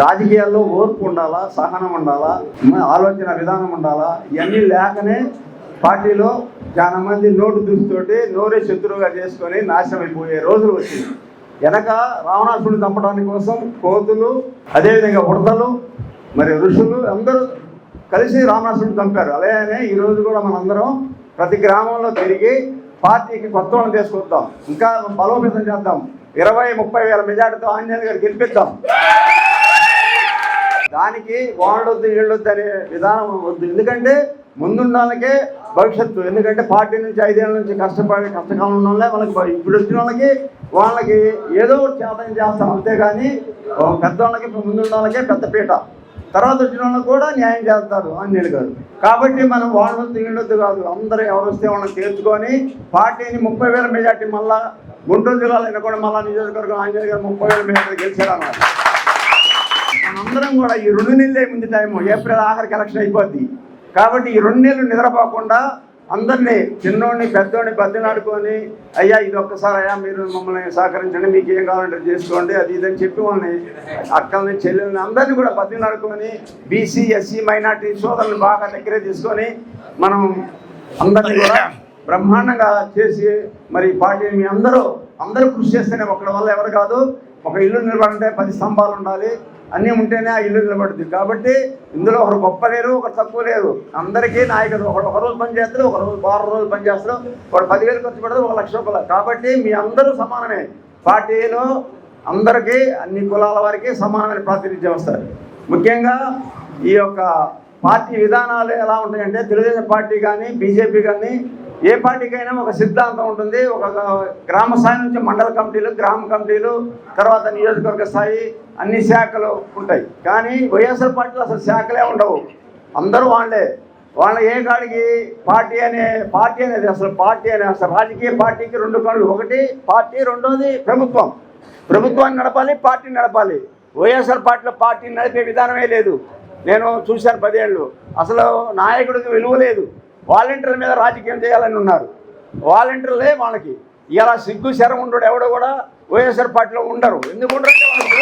రాజకీయాల్లో ఓర్పు ఉండాలా సహనం ఉండాలా ఆలోచన విధానం ఉండాలా ఇవన్నీ లేకనే పార్టీలో చాలా మంది నోటు దూసితోటి నోరే శత్రువుగా చేసుకొని నాశనం అయిపోయే రోజులు వచ్చింది. వెనక రావణాసుడిని చంపడానికి కోసం కోతులు అదేవిధంగా ఉడతలు మరి ఋషులు అందరూ కలిసి రావణాసుడిని చంపారు. అలాగే ఈ రోజు కూడా మనందరం ప్రతి గ్రామంలో తిరిగి పార్టీకి కొత్త వాళ్ళని తీసుకొద్దాం. ఇంకా బలోపేతం చేద్దాం. ఇరవై ముప్పై వేల మెజార్టీతో ఆంజనేయ గారు గెలిపిద్దాం. దానికి వాళ్ళొద్దు వీళ్ళొద్దు అనే విధానం వద్దు. ఎందుకంటే ముందుండాలకే భవిష్యత్తు. ఎందుకంటే పార్టీ నుంచి ఐదేళ్ళ నుంచి కష్టపడి కష్టకాలం ఉన్న వాళ్ళే వాళ్ళకి ఇప్పుడు వచ్చిన వాళ్ళకి వాళ్ళకి ఏదో ఒకటి చేతం చేస్తాం. అంతేగాని పెద్ద పెద్దవాళ్ళకి ఇప్పుడు ముందున్న వాళ్ళకే పెద్ద పీట. తర్వాత వచ్చిన వాళ్ళకి కూడా న్యాయం చేస్తారు ఆంజనేయులు గారు. కాబట్టి మనం వాళ్ళొద్దు వీళ్ళొద్దు కాదు. అందరూ ఎవరు వస్తే వాళ్ళని తీర్చుకొని పార్టీని ముప్పై వేల మెజార్టీ మళ్ళా గుంటూరు జిల్లాలో కూడా మళ్ళా నియోజకవర్గం ఆంజనేయ గారు ముప్పై వేల మెజార్టీ గెలిచారన్నారు. మనందరం కూడా ఈ రెండు నెలలే ముందు టైము ఏప్రిల్ ఆఖరికి ఎలక్షన్ అయిపోద్ది. కాబట్టి ఈ రెండు నెలలు నిద్రపోకుండా అందరినీ చిన్నోడిని పెద్దోడిని బతినాడుకొని అయ్యా ఇది ఒక్కసారి అయ్యా మీరు మమ్మల్ని సహకరించండి మీకు ఏం కావాలంటే చేసుకోండి అది ఇదని చెప్పి వాళ్ళని అక్కల్ని చెల్లెల్ని అందరినీ కూడా బతినాడుకొని బీసీ ఎస్సీ మైనార్టీ సోదరులను బాగా దగ్గరే తీసుకొని మనం అందరినీ కూడా బ్రహ్మాండంగా చేసి మరి పార్టీని మీ అందరూ అందరూ కృషి చేస్తేనే ఒకరి వల్ల ఎవరు కాదు ఒక ఇల్లు నిలబడంటే పది స్తంభాలు ఉండాలి అన్నీ ఉంటేనే ఆ ఇల్లు నిలబడుతుంది కాబట్టి ఇందులో ఒకరు గొప్ప లేరు ఒకరు తక్కువ లేరు. అందరికీ నాయకులు ఒకడు ఒక రోజు పనిచేస్తారు ఒక రోజు వారం రోజులు పనిచేస్తారు పదివేలు ఖర్చు పెడతారు ఒక లక్ష రూపాయలు. కాబట్టి మీ అందరూ సమానమే. పార్టీలో అందరికీ అన్ని కులాల వారికి సమానమైన ప్రాతినిధ్యం వస్తారు ముఖ్యంగా ఈ యొక్క పార్టీ విధానాలు ఎలా ఉంటాయంటే తెలుగుదేశం పార్టీ కానీ బీజేపీ కానీ ఏ పార్టీకైనా ఒక సిద్ధాంతం ఉంటుంది. ఒక గ్రామ స్థాయి నుంచి మండల కమిటీలు గ్రామ కమిటీలు తర్వాత నియోజకవర్గ స్థాయి అన్ని శాఖలు ఉంటాయి. కానీ వైఎస్ఆర్ పార్టీలో అసలు శాఖలే ఉండవు. అందరూ వాళ్ళే. వాళ్ళ ఏ కాడికి పార్టీ అనే పార్టీ అనేది అసలు పార్టీ అనే అసలు రాజకీయ పార్టీకి రెండు కళ్ళు. ఒకటి పార్టీ రెండోది ప్రభుత్వం. ప్రభుత్వాన్ని నడపాలి పార్టీని నడపాలి. వైఎస్ఆర్ పార్టీలో పార్టీని నడిపే విధానమే లేదు. నేను చూశాను పదేళ్ళు. అసలు నాయకుడికి విలువ లేదు. వాలంటీర్ల మీద రాజకీయం చేయాలని ఉన్నారు. వాలంటీర్లే వాళ్ళకి. ఇలా సిగ్గు శరం ఉండడు ఎవడో కూడా వైఎస్ఆర్ పార్టీలో ఉండరు. ఎందుకు ఉండరంటే వాళ్ళకి